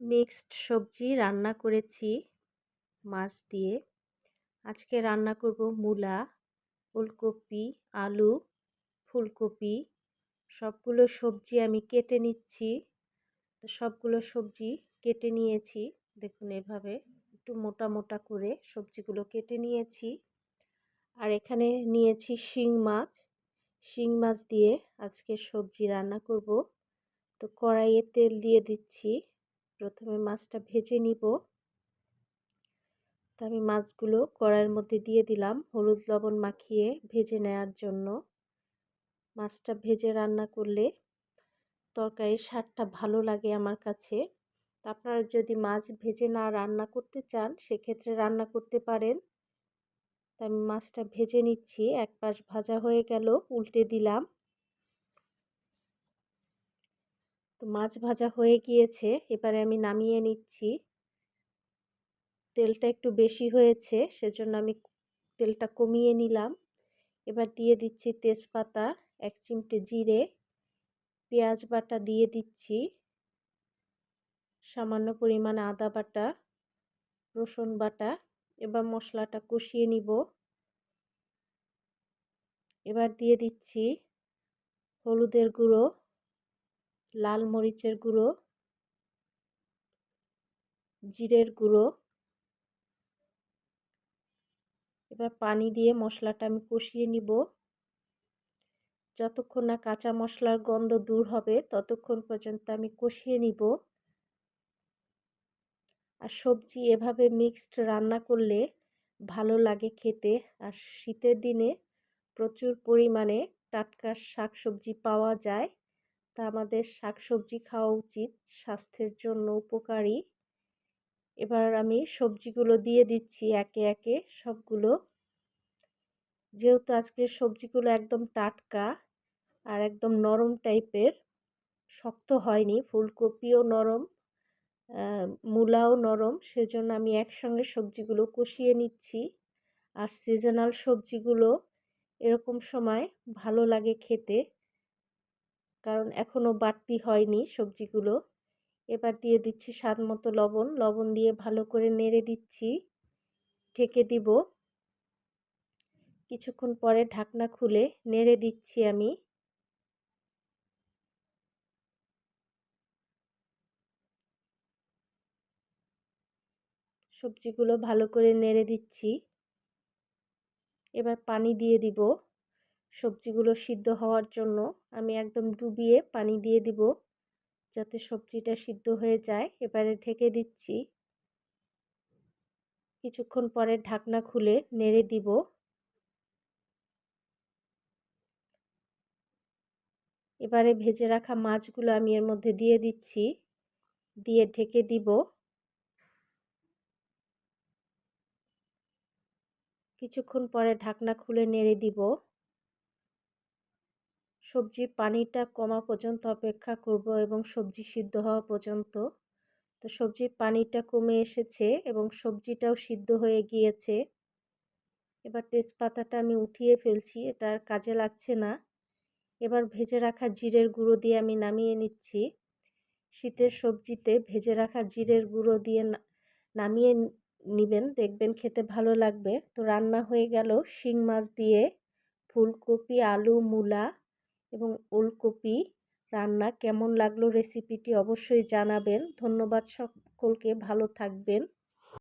Mixed সবজি রান্না করেছি মাছ দিয়ে। আজকে রান্না করব মূলা ফুলকপি আলু, ফুলকপি। সবগুলো সবজি আমি কেটে নিচ্ছি। সবগুলো সবজি কেটে নিয়েছি। দেখুন এভাবে একটু মোটা মোটা করে সবজিগুলো কেটে নিয়েছি। আর এখানে নিয়েছি শিং মাছ। শিং মাছ দিয়ে আজকে সবজি রান্না করব। তো কড়াইয়ে তেল দিয়ে দিচ্ছি। প্রথমে মাছটা ভেজে নিব। তো আমি মাছগুলো কড়াইয়ের মধ্যে দিয়ে দিলাম হলুদ লবণ মাখিয়ে ভেজে নেওয়ার জন্য। মাছটা ভেজে রান্না করলে তরকারির স্বাদটা ভালো লাগে আমার কাছে। আপনারা যদি মাছ ভেজে না রান্না করতে চান সেক্ষেত্রে রান্না করতে পারেন। তো আমি মাছটা ভেজে নিচ্ছি, এক পাশ ভাজা হয়ে গেল, উল্টে দিলাম। তো মাছ ভাজা হয়ে গিয়েছে, এবারে আমি নামিয়ে নিচ্ছি। তেলটা একটু বেশি হয়েছে, সেজন্য আমি তেলটা কমিয়ে নিলাম। এবার দিয়ে দিচ্ছি তেজপাতা, এক চিমটে জিরে, পেঁয়াজ বাটা দিয়ে দিচ্ছি, সামান্য পরিমাণ আদা বাটা, রসুন বাটা, এবার মশলাটা কষিয়ে নিব। এবার দিয়ে দিচ্ছি হলুদের গুঁড়ো। লাল মরিচের গুঁড়ো, জিরের গুঁড়ো, এবার পানি দিয়ে মশলাটা আমি কষিয়ে নিব। যতক্ষণ না কাঁচা মশলার গন্ধ দূর হবে, ততক্ষণ পর্যন্ত আমি কষিয়ে নিব। আর সবজি এভাবে মিক্সড রান্না করলে ভালো লাগে খেতে। আর শীতের দিনে প্রচুর পরিমাণে টাটকা শাকসবজি পাওয়া যায়। তা আমাদের শাকসবজি খাওয়া উচিত, স্বাস্থ্যের জন্য উপকারী। এবার আমি সবজিগুলো দিয়ে দিচ্ছি একে একে সবগুলো। যেহেতু আজকের সবজিগুলো একদম টাটকা আর একদম নরম টাইপের, শক্ত হয়নি, ফুলকপিও নরম মূলাও নরম, সেজন্য আমি একসঙ্গে সবজিগুলো কষিয়ে নিচ্ছি। আর সিজনাল সবজিগুলো এরকম সময় ভালো লাগে খেতে। কারণ এখনও বাড়তি হয়নি সবজিগুলো। এবার দিয়ে দিচ্ছি স্বাদ মতো লবণ। লবণ দিয়ে ভালো করে নেড়ে দিচ্ছি। ঢেকে দিব। কিছুক্ষণ পরে ঢাকনা খুলে নেড়ে দিচ্ছি আমি। সবজিগুলো ভালো করে নেড়ে দিচ্ছি। এবার পানি দিয়ে দিব। সবজিগুলো সিদ্ধ হওয়ার জন্য আমি একদম ডুবিয়ে পানি দিয়ে দিব যাতে সবজিটা সিদ্ধ হয়ে যায়। এবারে ঢেকে দিচ্ছি। কিছুক্ষণ পরে ঢাকনা খুলে নেড়ে দিব। এবারে ভেজে রাখা মাছগুলো আমি এর মধ্যে দিয়ে দিচ্ছি। দিয়ে ঢেকে দিব। কিছুক্ষণ পরে ঢাকনা খুলে নেড়ে দিব। সবজির পানিটা কমা পর্যন্ত অপেক্ষা করব এবং সবজি সিদ্ধ হওয়া পর্যন্ত। তো সবজির পানিটা কমে এসেছে এবং সবজিটাও সিদ্ধ হয়ে গিয়েছে। এবার তেজপাতাটা আমি উঠিয়ে ফেলছি, এটা আর কাজে লাগছে না। এবার ভেজে রাখা জিরের গুঁড়ো দিয়ে আমি নামিয়ে নিচ্ছি। শীতের সবজিতে ভেজে রাখা জিরের গুঁড়ো দিয়ে নামিয়ে নেবেন, দেখবেন খেতে ভালো লাগবে। তো রান্না হয়ে গেল শিং মাছ দিয়ে, ফুলকপি, আলু, মূলা এবং ওলকপি রান্না কেমন লাগল রেসিপিটি অবশ্যই জানাবেন। ধন্যবাদ সকলকে ভালো থাকবেন।